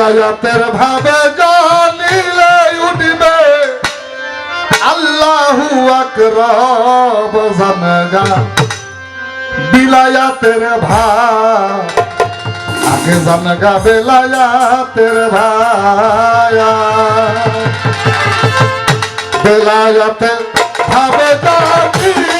বেলায়াতের ভাবে জানিলে উঠবে। আল্লাহু আকরব জানগা বিলায়াতের ভাব। আগে জানগা বেলায়াতের ভায়া বেলায়াতের ভাবে জানিলে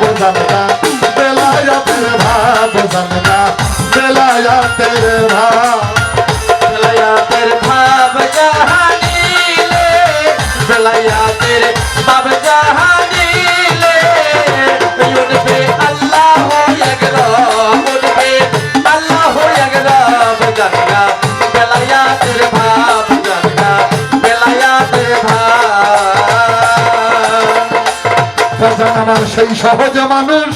বৈষ্ণব জানগা বেলায়াতের ভাব জানগা বেলায়াতের ভাব বেলায়াতের সেই সহজে মানুষ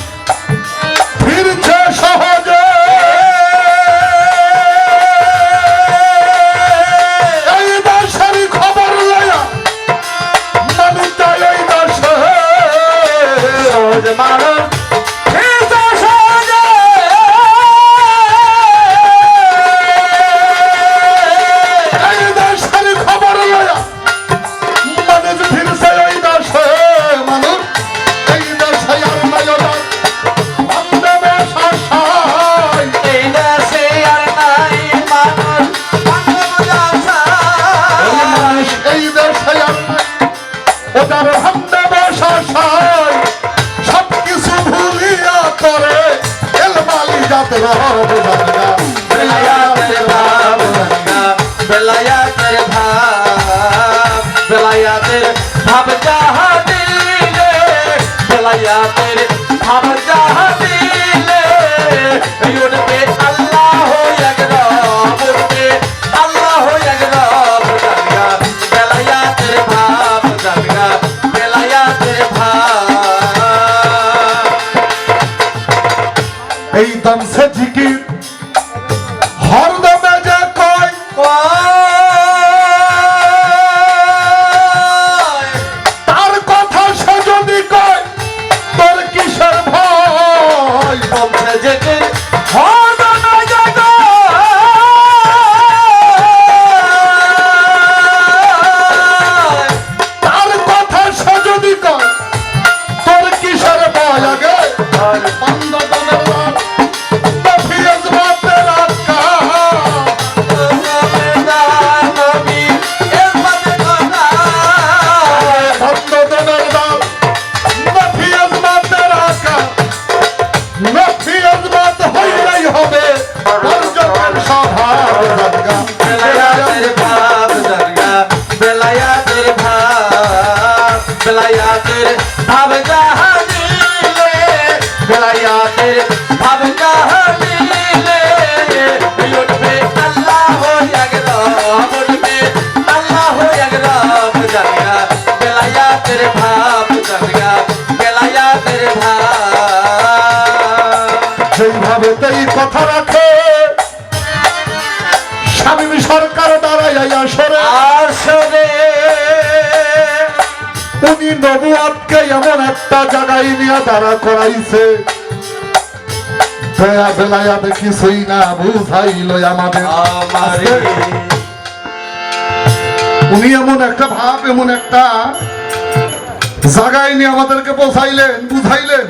এলমালি জাতের রব জানগা বেলায়াতের ভাব জানগা, বেলায়াতের ভাব, বেলায়াতের ভাব যাহা দিলে, এই দমসে জিকির। হরদমে যে কয় তার কথা সে যদি কয় তোর কিসের ভয়? কথা সে কয় বেলাইয়া তের ভাব জাহানিলে বেলাইয়া তের ভাব জাহানিলে উঠবে আল্লাহ হয়ে গেলাম উঠবে আল্লাহ হয়ে গেলাম জানগা বেলাইয়া তের ভাব জানগা বেলাইয়া তের ভাব সেইভাবে তেই কথা রাখে। স্বামী সরকার দাঁড়াইয়া সরে। আসরে উনি নবুয়াতকে এমন একটা জায়গায় নিয়ে দাঁড়া করাইছে। দয়া বেলায়াত কিছুই না বুঝাইল আমাদের। উনি এমন একটা ভাব এমন একটা জায়গায় নিয়ে আমাদেরকে বোঝাইলেন বুঝাইলেন।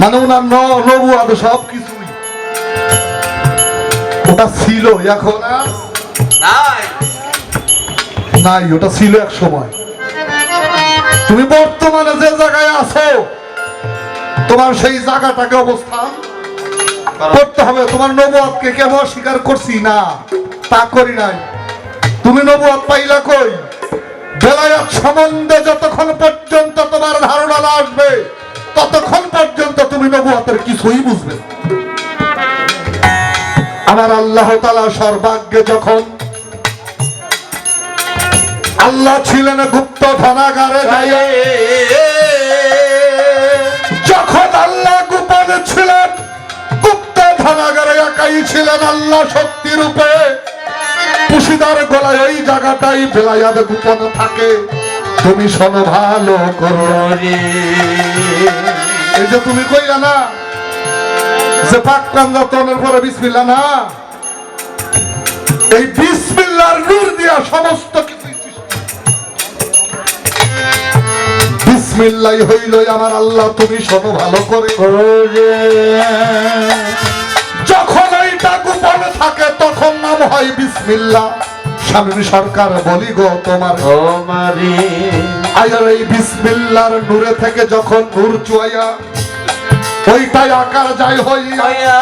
মানে ওনার নবুয়াদ সব কিছুই। ওটা ছিল এখন নাই ওটা ছিল এক সময়। তুমি বর্তমানে যে জায়গায় আছো, তোমার সেই জায়গাটাকে অবস্থান করতে হবে। তোমার নবুয়াদকে কেন অস্বীকার করছি? না, তা করি নাই। তুমি নবুয়াদ পাইলা কই? বেলায়াত সম্বন্ধে যতক্ষণ পর্যন্ত তোমার ধারণা না আসবে, ততক্ষণ পর্যন্ত তুমি নবুয়াতের কিছুই বুঝবে। আমার আল্লাহ তালা সর্বাগ্যে যখন আল্লাহ ছিলেন গুপ্ত ধনাগারে যখন আল্লাহ গোপন ছিলেন, গুপ্ত ধনাগারে একাই ছিলেন আল্লাহ শক্তি রূপে। পুশিদার গলায় ওই জায়গাটাই বেলায়াদ গোপন থাকে। তুমি শোনো ভালো করো এই যে তুমি কইলা না, যে পাক প্রাঞ্জতনের পরে বিসমিল্লা না। এই বিসমিল্লার নূর দিয়া সমস্ত বিসমিল্লাই হইল আমার আল্লাহ তুমি শোনো ভালো করে। যখন এইটা গোপন থাকে তখন নাম হয় বিসমিল্লা স্বামী সরকার বলি গো তোমার। আয়ার এই বিসমিল্লার নূরে থেকে যখন নূর চুয়াইয়া ওইটাই আকার যায় হইয়া।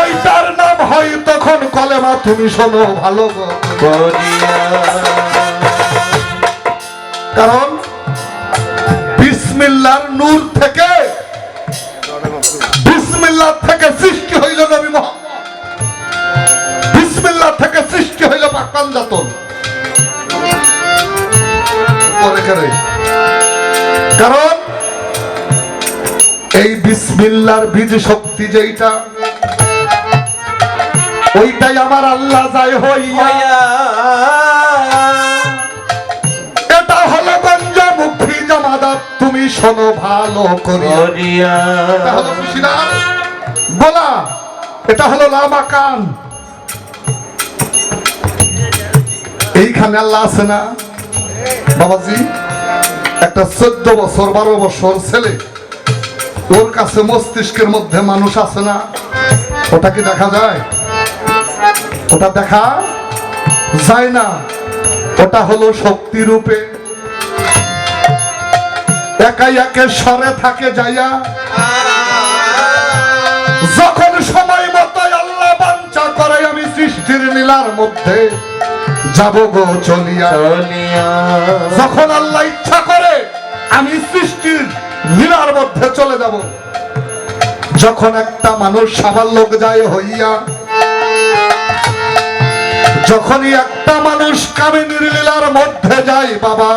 ওইটার নাম হয় তখন কলেমা তুমি শোনো ভালো গো। কারণ বিসমিল্লার নূর থেকে বিসমিল্লাহ থেকে সৃষ্টি হইল নবী মোহাম্মদ। বিসমিল্লাহ থেকে সৃষ্টি হইল পাকান জাতন। কারণ এই বিসমিল্লার বীজ শক্তি যেইটা, ওইটাই আমার আল্লাহ যায় হইয়া। তুমি শোনো ভালো করে এটা হলো খুশিদার বলা এটা হলো লামাকান এইখানে আল্লাহ আছে না? বাবাজি একটা চোদ্দ বছর বারো বছর ছেলে। ওর কাছে মস্তিষ্কের মধ্যে মানুষ আছে না? ওটা কি দেখা যায়? ওটা দেখা যায় না। ওটা হলো শক্তি রূপে। একাই একে সরে থাকে যাইয়া। যখন সময় মতো আল্লাহ বাঞ্চা করে আমি সৃষ্টির নীলার মধ্যে যাব গো চলিয়া। যখন আল্লাহ ইচ্ছা করে আমি সৃষ্টির নীলার মধ্যে চলে যাব। যখন একটা মানুষ সাবার লোক যায় হইয়া যখনই একটা মানুষ কামিনীর লীলার মধ্যে যায় বাবা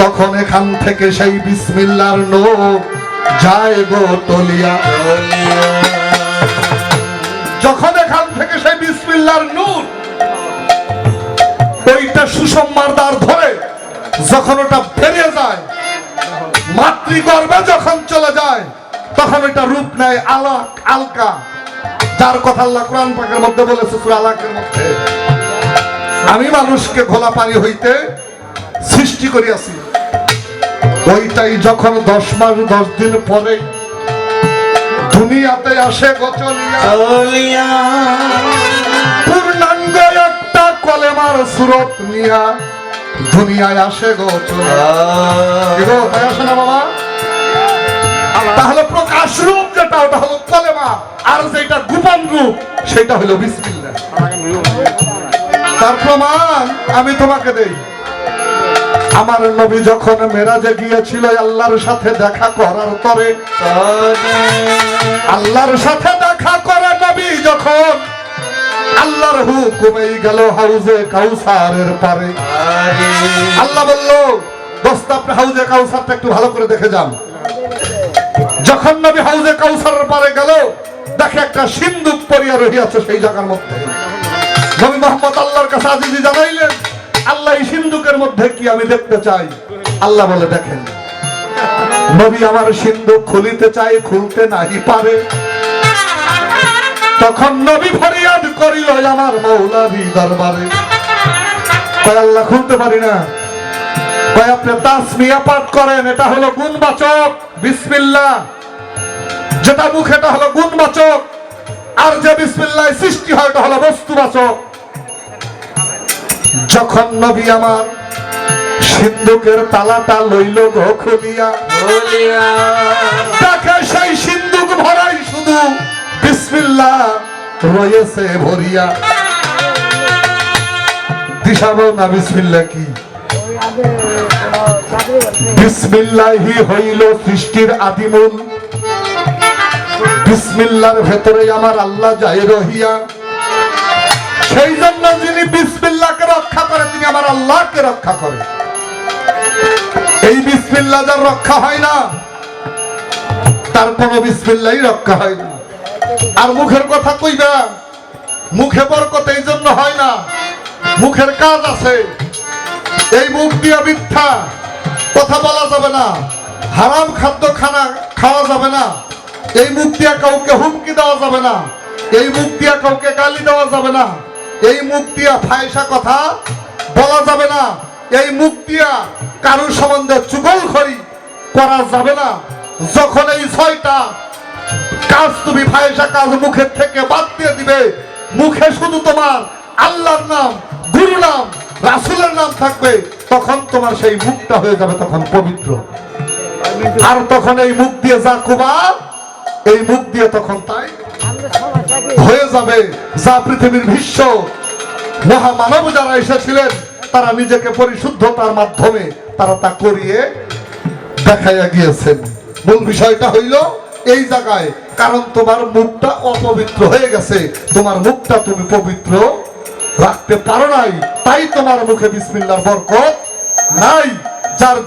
তখন এখান থেকে সেই বিসমিল্লার নোক যায় গো তলিয়া। যখন এখান থেকে সেই বিসমিল্লার নূর ওইটা সুষমার দ্বার ধরে যখন ওটা বেরিয়ে যায়, মাতৃগর্ভে যখন চলে যায়, তখন ওইটা রূপ নেয় আলাক, আলকা। যার কথা আল্লাহ কোরআন পাকের মধ্যে বলেছে, সূরা আলাকের মধ্যে, আমি মানুষকে ঘোলা পানি হইতে সৃষ্টি করিয়াছি। ওইটাই যখন দশ মাস দশ দিন পরে দুনিয়াতে আসে গচলিয়া পূর্ণাঙ্গ একটা কলেমার সুরত নিয়া দুনিয়ায় আসে গচলিয়া না বাবা? তাহলে প্রকাশ রূপ যেটা ওটা হলো কলেমা। আর যেটা গোপন রূপ সেটা হলো বিসমিল্লাহ। তার প্রমাণ আমি তোমাকে দেই। আমার নবী যখন মেরাজে গিয়েছিল, আল্লাহর সাথে দেখা করার তরে আল্লাহর সাথে দেখা করে নবী যখন আল্লাহর হুকুমেই গেল হাউজে কাউসারের পারে। আল্লাহ বলল, দোস্ত হাউজে কাউসারটা একটু ভালো করে দেখে যান। যখন নবী হাউজে কাউসারের পারে গেল, দেখে একটা সিন্ধুক পরিয়া রহিয়াছে সেই জায়গার মধ্যে। নবী মোহাম্মদ আল্লাহর কাছে আজিজি জানাইলেন আল্লাহ এই সিন্ধুকের মধ্যে কি আমি দেখতে চাই? আল্লাহ বলে দেখেন। নবী আমার সিন্ধুক খুলিতে চাই খুলতে নাহি পারে। তখন নবী ফরিয়াদ করিল আমার মৌলাভি দরবারে। আল্লাহ খুলতে পারি না। কয়, আপনি তাসমিয়া পাঠ করেন, এটা হলো গুণবাচক। বিসমিল্লাহ। যেটা মুখ, এটা হলো গুণবাচক। আর যে বিসমিল্লাহ সৃষ্টি হয়, এটা হলো বস্তুবাচক। যখন নবী আমার সিন্ধুকের তালাটা লইল খুলিয়া তাকে সেই সিন্ধুক ভরাই শুধু বিসমিল্লাহ রয়েছে ভরিয়া। দিশাবো না বিসমিল্লাহ কি? বিসমিল্লাহি হইল সৃষ্টির আদিমূল। বিসমিল্লার ভেতরে আমার আল্লাহ যাই রহিয়া। সেই জন্য যিনি বিসমিল্লাহকে রক্ষা করে, তিনি আমার আল্লাহকে রক্ষা করে। এই বিসমিল্লাহ যার রক্ষা হয় না, তার কোনো বিসমিল্লাই রক্ষা হয় না। আর মুখের কথা কইবা, মুখে বরকত এই জন্য হয় না, মুখের কাজ আছে। এই মুখ দিয়ে মিথ্যা কথা বলা যাবে না, হারাম খাদ্য খানা খাওয়া যাবে না। এই মুখ দিয়ে কাউকে হুমকি দেওয়া যাবে না, এই মুখ দিয়ে কাউকে গালি দেওয়া যাবে না। এই মুখ দিয়া ফায়সা কথা বলা যাবে না। এই মুখ দিয়া কারোর সম্বন্ধে চুগল খড়ি করা যাবে না। যখন এই ছয়টা কাজ তুমি ফায়সা কাজ মুখের থেকে বাদ দিয়ে দিবে, মুখে শুধু তোমার আল্লাহর নাম, গুরু নাম, রাসুলের নাম থাকবে, তখন তোমার সেই মুখটা হয়ে যাবে তখন পবিত্র। আর তখন এই মুখ দিয়ে যা কুবা, এই মুখ দিয়ে তখন তাই হয়ে যাবে যা পৃথিবীর ভীষ্ম মহামানব যারা এসেছিলেন, তারা নিজেকে পরিশুদ্ধতার মাধ্যমে তারা তা করিয়ে দেখাইয়া গিয়েছেন। মূল বিষয়টা হইল, এই জায়গায়, কারণ তোমার মুখটা অপবিত্র হয়ে গেছে। তোমার মুখটা তুমি পবিত্র রাখতে পারো নাই। তাই তোমার মুখে বিসমিল্লার বরকত নাই। যার